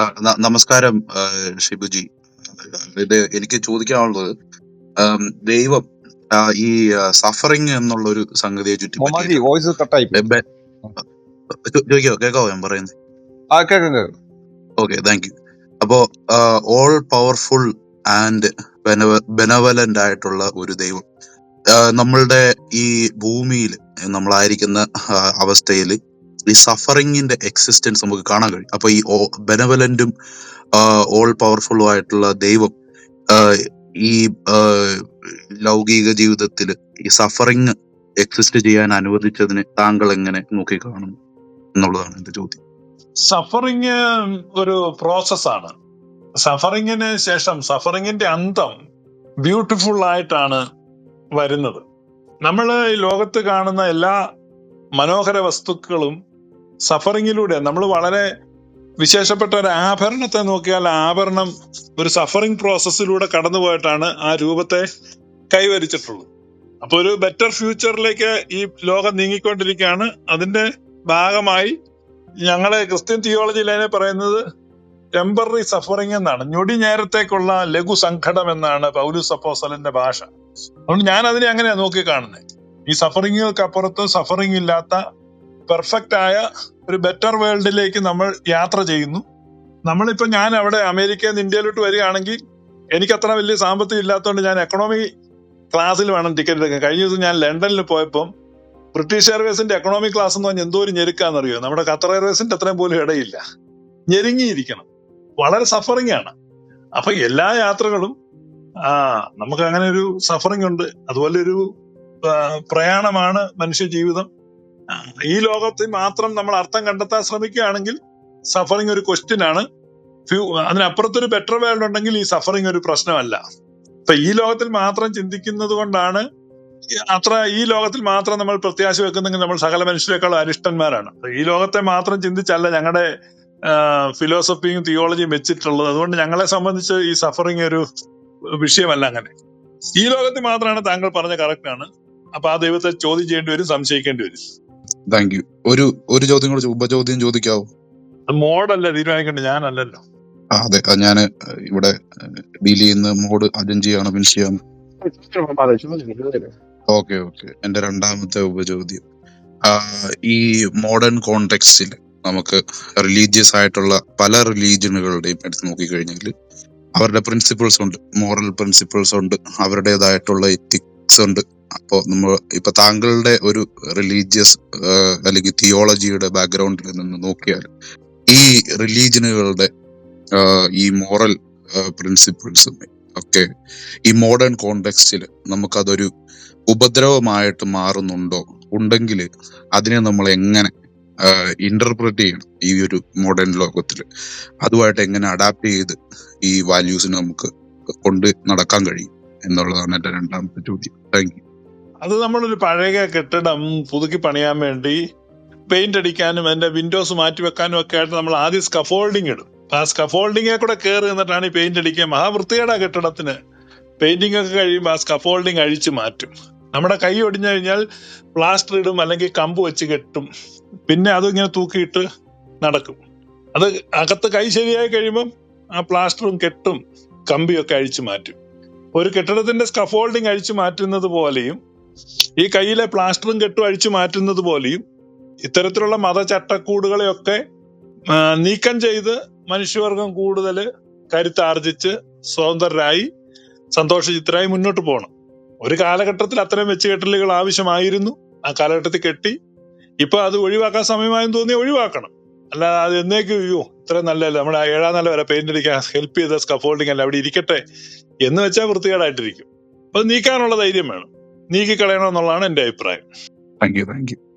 ആ, ന- നമസ്കാരം ആ, ഷിബുജി. ഇത് എനിക്ക് ചോദിക്കാനുള്ളത് ആം, ദൈവം ആ, ഈ സഫറിങ് എന്നുള്ള ഒരു സംഗതിയെ ചുറ്റി മൊമാജി പറ്റിയിട്ട് വോയിസ് കട്ടായി പോയി. ബെ- ബെ- ചോ- ചോദിക്കാവോ കേക്കാവോ ഞാൻ പറയുന്നത്? ആ ഓക്കെ താങ്ക് യു. അപ്പോ ഓൾ പവർഫുൾ ആൻഡ് ബെനവലന്റ് ആയിട്ടുള്ള ഒരു ദൈവം. ആ, നമ്മളുടെ ഈ ഭൂമിയിൽ നമ്മളായിരിക്കുന്ന അവസ്ഥയിൽ ഈ സഫറിങ്ങിന്റെ എക്സിസ്റ്റൻസ് നമുക്ക് കാണാൻ കഴിയും. അപ്പൊ ഈ ബെനവലന്റും ഓൾ പവർഫുള്ളും ആയിട്ടുള്ള ദൈവം ഈ ലൗകിക ജീവിതത്തിൽ ഈ സഫറിങ് എക്സിസ്റ്റ് ചെയ്യാൻ അനുവദിച്ചതിന് താങ്കൾ എങ്ങനെ നോക്കി കാണും എന്നുള്ളതാണ് എന്റെ ചോദ്യം. സഫറിങ് ഒരു പ്രോസസ്സാണ് സഫറിങ്ങിന് ശേഷം സഫറിങ്ങിന്റെ അന്തം ബ്യൂട്ടിഫുൾ ആയിട്ടാണ് വരുന്നത്. നമ്മൾ ഈ ലോകത്ത് കാണുന്ന എല്ലാ മനോഹര വസ്തുക്കളും സഫറിങ്ങിലൂടെ നമ്മൾ വളരെ വിശേഷപ്പെട്ട ഒരു ആഭരണത്തെ നോക്കിയാൽ ആഭരണം ഒരു സഫറിങ് പ്രോസസ്സിലൂടെ കടന്നുപോയിട്ടാണ് ആ രൂപത്തെ കൈവരിച്ചിട്ടുള്ളത്. അപ്പൊ ഒരു ബെറ്റർ ഫ്യൂച്ചറിലേക്ക് ഈ ലോകം നീങ്ങിക്കൊണ്ടിരിക്കുകയാണ്. അതിന്റെ ഭാഗമായി ഞങ്ങളെ ക്രിസ്ത്യൻ തിയോളജിയിൽ അതിനെ പറയുന്നത് ടെമ്പററി സഫറിങ് എന്നാണ്. ഞൊടി നേരത്തേക്കുള്ള ലഘു സങ്കടം എന്നാണ് പൗലൂസ് അപ്പോസലിന്റെ ഭാഷ. അതുകൊണ്ട് ഞാൻ അതിനെ അങ്ങനെയാണ് നോക്കി കാണുന്നത് ഈ സഫറിങ്ങുകൾക്ക് അപ്പുറത്ത് സഫറിങ് ഇല്ലാത്ത പെർഫെക്റ്റ് ആയ ഒരു ബെറ്റർ വേൾഡിലേക്ക് നമ്മൾ യാത്ര ചെയ്യുന്നു. നമ്മളിപ്പോ ഞാൻ അവിടെ അമേരിക്കയിൽ നിന്ന് ഇന്ത്യയിലോട്ട് വരികയാണെങ്കിൽ എനിക്ക് അത്ര വലിയ സാമ്പത്തികം ഇല്ലാത്തതുകൊണ്ട് ഞാൻ എക്കണോമി ക്ലാസ്സിൽ വേണം ടിക്കറ്റ് എടുക്കാൻ. കഴിഞ്ഞ ദിവസം ഞാൻ ലണ്ടനിൽ പോയപ്പം ബ്രിട്ടീഷ് എയർവേസിന്റെ എക്കണോമി ക്ലാസ് എന്ന് പറഞ്ഞാൽ എന്തോ ഒരു ഞെരുക്കാന്നറിയോ? നമ്മുടെ ഖത്തർ എയർവേസിന്റെ അത്രയും പോലും ഇടയില്ല. ഞെരുങ്ങിയിരിക്കണം. വളരെ സഫറിംഗ് ആണ്. അപ്പൊ എല്ലാ യാത്രകളും ആ നമുക്ക് അങ്ങനെ ഒരു സഫറിംഗ് ഉണ്ട്. അതുപോലെ ഒരു പ്രയാണമാണ് മനുഷ്യ ജീവിതം. ഈ ലോകത്തിൽ മാത്രം നമ്മൾ അർത്ഥം കണ്ടെത്താൻ ശ്രമിക്കുകയാണെങ്കിൽ സഫറിങ് ഒരു ക്വസ്റ്റ്യൻ ആണ്. ഫ്യൂ അതിനപ്പുറത്തൊരു ബെറ്റർ വേൾഡ് ഉണ്ടെങ്കിൽ ഈ സഫറിങ് ഒരു പ്രശ്നമല്ല. ഇപ്പൊ ഈ ലോകത്തിൽ മാത്രം ചിന്തിക്കുന്നത് കൊണ്ടാണ് അത്ര ഈ ലോകത്തിൽ മാത്രം നമ്മൾ പ്രത്യാശ വെക്കുന്നെങ്കിൽ നമ്മൾ സകല മനുഷ്യരെക്കാളും അനിഷ്ടന്മാരാണ് ഈ ലോകത്തെ മാത്രം ചിന്തിച്ചല്ല ഞങ്ങളുടെ ഫിലോസഫിയും തിയോളജിയും വെച്ചിട്ടുള്ളത്. അതുകൊണ്ട് ഞങ്ങളെ സംബന്ധിച്ച് ഈ സഫറിങ് ഒരു വിഷയമല്ല അങ്ങനെ. ഈ ലോകത്തിൽ മാത്രമാണ് താങ്കൾ പറഞ്ഞ കറക്റ്റ് ആണ്. അപ്പൊ ആ ദൈവത്തെ ചോദ്യം ചെയ്യേണ്ടി വരും സംശയിക്കേണ്ടി വരും. താങ്ക് യു ഒരു ഒരു ചോദ്യം കൂടെ ഉപചോദ്യം ചോദിക്കാവോ? അത് മോഡല്ല തീരുമാനിക്കേണ്ടത് ഞാനല്ലല്ലോ. ആ, അതെ ഞാൻ ഇവിടെ ഡീൽ ചെയ്യുന്ന മോഡ് അജഞ്ചിയാണ് മിൻസിയാണ് ഓക്കെ ഓക്കെ. എന്റെ രണ്ടാമത്തെ ഉപചോദ്യം. ഈ മോഡേൺ കോണ്ടെക്സ്റ്റിൽ നമുക്ക് റിലീജിയസ് ആയിട്ടുള്ള പല റിലീജിയനുകളുടെയും എടുത്ത് നോക്കിക്കഴിഞ്ഞാൽ അവരുടെ പ്രിൻസിപ്പിൾസ് ഉണ്ട് മോറൽ പ്രിൻസിപ്പിൾസ് ഉണ്ട് അവരുടേതായിട്ടുള്ള എത്തിക്സ് ഉണ്ട്. അപ്പോൾ നമ്മൾ ഇപ്പൊ താങ്കളുടെ ഒരു റിലീജിയസ് അല്ലെങ്കിൽ തിയോളജിയുടെ ബാക്ക്ഗ്രൗണ്ടിൽ നിന്ന് നോക്കിയാൽ ഈ റിലീജിയനുകളുടെ ഈ മോറൽ പ്രിൻസിപ്പിൾസും ഒക്കെ ഈ മോഡേൺ കോണ്ടെക്സ്റ്റിൽ നമുക്കതൊരു ഉപദ്രവമായിട്ട് മാറുന്നുണ്ടോ? ഉണ്ടെങ്കിൽ അതിനെ നമ്മൾ എങ്ങനെ ഇന്റർപ്രറ്റ് ചെയ്യണം ഈ ഒരു മോഡേൺ ലോകത്തിൽ അതുമായിട്ട് എങ്ങനെ അഡാപ്റ്റ് ചെയ്ത് ഈ വാല്യൂസിനെ നമുക്ക് കൊണ്ട് നടക്കാൻ കഴിയും? എന്നുള്ളതാണ് എന്റെ രണ്ടാമത്തെ ചോദ്യം. താങ്ക് യു അത് നമ്മളൊരു പഴയ കെട്ടിടം പുതുക്കി പണിയാൻ വേണ്ടി പെയിന്റ് അടിക്കാനും അതിന്റെ വിൻഡോസ് മാറ്റി വെക്കാനും ഒക്കെ ആയിട്ട് നമ്മൾ ആദ്യം സ്കഫോൾഡിങ് ഇടും. ആ സ്കഫോൾഡിങ്ങെ കൂടെ കയറി നിന്നിട്ടാണ് ഈ പെയിന്റ് അടിക്കുക. മഹാവൃത്തിയുടെ കെട്ടിടത്തിന്. പെയിന്റിംഗ് ഒക്കെ കഴിയുമ്പോൾ ആ സ്കഫോൾഡിങ് അഴിച്ച് മാറ്റും. നമ്മുടെ കൈ ഒടിഞ്ഞു കഴിഞ്ഞാൽ പ്ലാസ്റ്റർ ഇടും അല്ലെങ്കിൽ കമ്പ് വെച്ച് കെട്ടും. പിന്നെ അതിങ്ങനെ തൂക്കിയിട്ട് നടക്കും. അത് അകത്ത് കൈ ശരിയായി കഴിയുമ്പം ആ പ്ലാസ്റ്ററും കെട്ടും കമ്പിയൊക്കെ അഴിച്ചു മാറ്റും. ഒരു കെട്ടിടത്തിന്റെ സ്കഫോൾഡിങ് അഴിച്ചു മാറ്റുന്നത് പോലെയും ഈ കയ്യിലെ പ്ലാസ്റ്ററും കെട്ടും അഴിച്ചു മാറ്റുന്നത് പോലെയും ഇത്തരത്തിലുള്ള മതചട്ടക്കൂടുകളെയൊക്കെ നീക്കം ചെയ്ത് മനുഷ്യവർഗം കൂടുതൽ കരുത്താർജിച്ച് സ്വതന്ത്രരായി സന്തോഷചിത്തരായി മുന്നോട്ട് പോകണം. ഒരു കാലഘട്ടത്തിൽ അത്തരം വെച്ചുകെട്ടലുകൾ ആവശ്യമായിരുന്നു. ആ കാലഘട്ടത്തിൽ കെട്ടി ഇപ്പൊ അത് ഒഴിവാക്കാൻ സമയമായെന്ന് തോന്നി ഒഴിവാക്കണം. അല്ലാതെ അത് എന്നേക്ക് അയ്യോ ഇത്ര നല്ലതല്ല. നമ്മുടെ ഏഴാം നില വരെ പെയിന്റ് അടിക്കാൻ ഹെൽപ്പ് ചെയ്ത സ്കഫോൾഡിങ് അല്ല അവിടെ ഇരിക്കട്ടെ എന്ന് വെച്ചാൽ വൃത്തികേടായിട്ടിരിക്കും. അത് നീക്കാനുള്ള ധൈര്യം വേണം. നീക്കിക്കളയണം എന്നുള്ളതാണ് എന്റെ അഭിപ്രായം. Thank you thank you